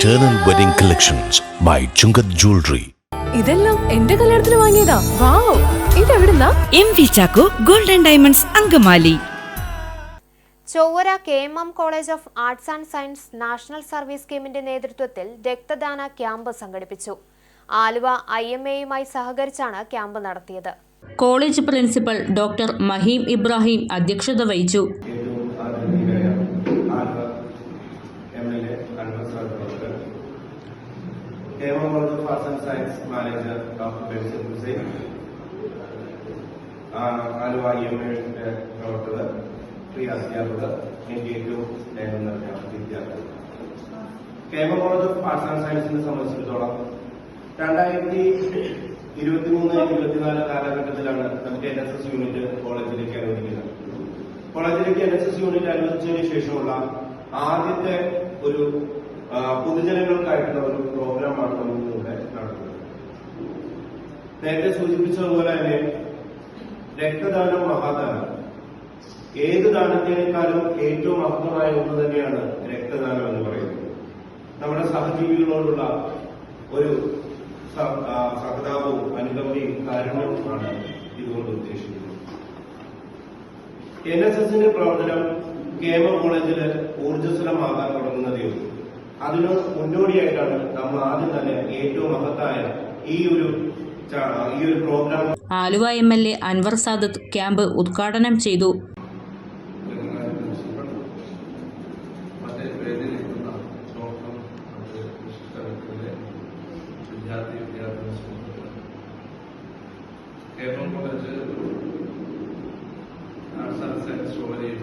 Eternal Wedding Collections by Chungat Jewelry. ഇതെല്ലാം എന്റെ കല്യാണത്തിന് വാങ്ങിയതാ. Wow. ഇതെവിടുന്നാ? M V Chacko golden diamonds Angamaly. Chowara K M M college of arts and science national service സ്കീമിന്റെ നേതൃത്വത്തിൽ രക്തദാന camp സംഘടിപ്പിച്ചു. Aluva I M എയുമായി സഹകരിച്ചാണ് ക്യാമ്പ് നടത്തിയത്. College principal doctor Maheem Ibrahim അധ്യക്ഷത വഹിച്ചു ഏറ്റവും ആദരണീയരായ Aluva M L A Anwar sir doctor Kerala college arts and science manager doctor Benzer Hussain. Aluva M എയുടെ പ്രവർത്തകർ പ്രിയ അധ്യാപകർ എനിക്ക് ഏറ്റവും സ്നേഹം നൽകിയ വിദ്യാർത്ഥികൾ. Kerala college of arts and സയൻസിനെ സംബന്ധിച്ചിടത്തോളം രണ്ടായിരത്തി ഇരുപത്തിമൂന്ന് ഇരുപത്തിനാല് കാലഘട്ടത്തിലാണ് നമുക്ക് എൻ എസ് എസ് യൂണിറ്റ് കോളേജിലേക്ക് അനുവദിക്കുന്നത്. കോളേജിലേക്ക് എൻ എസ് എസ് യൂണിറ്റ് അനുവദിച്ചതിന് ശേഷമുള്ള ആദ്യത്തെ ഒരു പൊതുജനങ്ങൾക്കായിട്ടുള്ള ഒരു പ്രോഗ്രാമാണ് നമുക്ക് ഇവിടെ നടത്തുന്നത് നേരത്തെ സൂചിപ്പിച്ചതുപോലെ തന്നെ രക്തദാനം മഹാദാനം. ഏത് ദാനത്തിനേക്കാളും ഏറ്റവും മഹത്വമായ ഒന്ന് തന്നെയാണ് രക്തദാനം എന്ന് പറയുന്നത്. നമ്മുടെ സഹജീവികളോടുള്ള ഒരു സഹതാപവും അനുകമ്പയും കാരുണ്യവുമാണ് ഇതുകൊണ്ട് ഉദ്ദേശിക്കുന്നത്. എൻ എസ് എസിന്റെ പ്രവർത്തനം കേമ കോളേജിൽ ഊർജസ്വലമാകാൻ തുടങ്ങുന്നതേ ഉള്ളൂ അതിന് മുന്നോടിയായിട്ടാണ് നമ്മൾ ആദ്യം തന്നെ ഏറ്റവും മഹത്തായ ഈ ഒരു ഈ ഒരു programme Aluva M L A Anwar Sadath camp ഉദ്ഘാടനം ചെയ്തു. വിദ്യാർത്ഥി വിദ്യാർത്ഥി Keralam college arts and science സ്റ്റോറിയും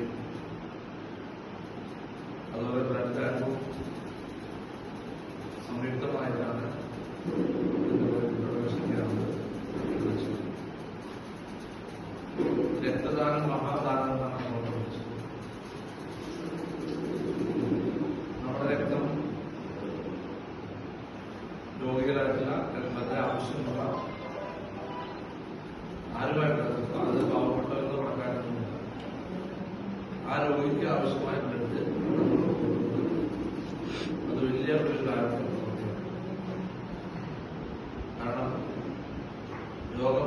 രക്തദാനം മഹാദാനം എന്നാണ് നമ്മൾ വിളിച്ചത് നമ്മുടെ രക്തം രോഗികളായിട്ടുള്ള രക്തത്തെ ആവശ്യമുള്ള ആരുമായിട്ട് അത് പാവപ്പെട്ടവർക്ക് പണക്കാരൊന്നുമില്ല ആ രോഗിക്ക് ആവശ്യമായ ബ്ലഡ് അത് വലിയ ഒരു കാര്യമാണ്. കാരണം രോഗം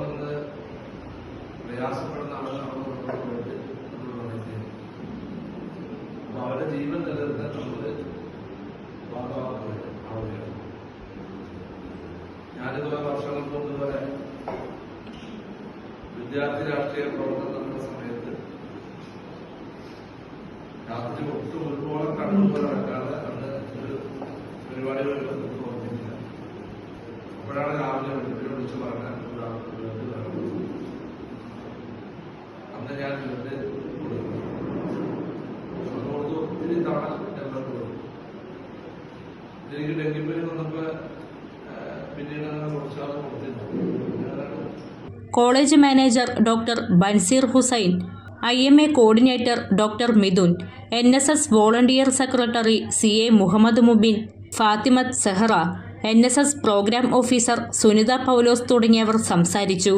വിദ്യാർത്ഥി രാഷ്ട്രീയ പ്രവർത്തനം നടക്കുന്ന സമയത്ത് രാത്രി ഒട്ടും ഒരുപോലെ കണ്ണുപോലെ നടക്കാതെ അന്ന് ഒരു നമുക്ക് തോന്നിയില്ല അപ്പോഴാണ് രാവിലെ വെളുപ്പിനെ പറഞ്ഞാൽ അന്ന് ഞാൻ കൊടുത്തു അതുകൊണ്ട് ഒത്തിരി തവണ ഞാൻ കൊടുക്കും എനിക്ക് ഡെങ്കിപ്പനി വന്നപ്പോ പിന്നീട് അങ്ങനെ കുറച്ചാൾ college manager doctor Banseer Hussain I M A coordinator doctor Mithun N S S volunteer secretary C A Muhammad Mubin Fathimath Sehra N S S programme officer Sunitha Paulose തുടങ്ങിയവർ സംസാരിച്ചു.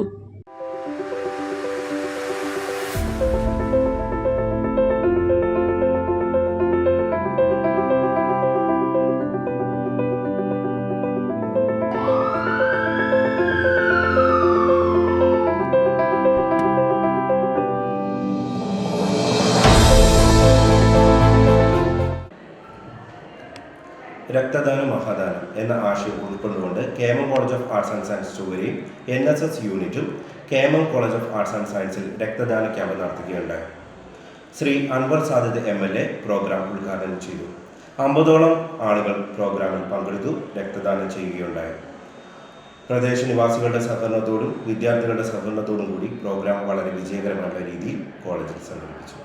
രക്തദാനം മഹാദാനം എന്ന ആശയം ഉൾക്കൊണ്ടുകൊണ്ട് കേമം college of arts and science ചുവരെയും N S S യൂണിറ്റും കേമം college of arts and സയൻസിൽ രക്തദാന ക്യാമ്പ് നടത്തുകയുണ്ടായി. Shri Anwar Sadid M L A programme ഉദ്ഘാടനം ചെയ്തു. അമ്പതോളം ആളുകൾ പ്രോഗ്രാമിൽ പങ്കെടുത്തു രക്തദാനം ചെയ്യുകയുണ്ടായി. പ്രദേശ നിവാസികളുടെ സഹകരണത്തോടും വിദ്യാർത്ഥികളുടെ സഹകരണത്തോടും കൂടി പ്രോഗ്രാം വളരെ വിജയകരമായ രീതിയിൽ കോളേജിൽ സംഘടിപ്പിച്ചു.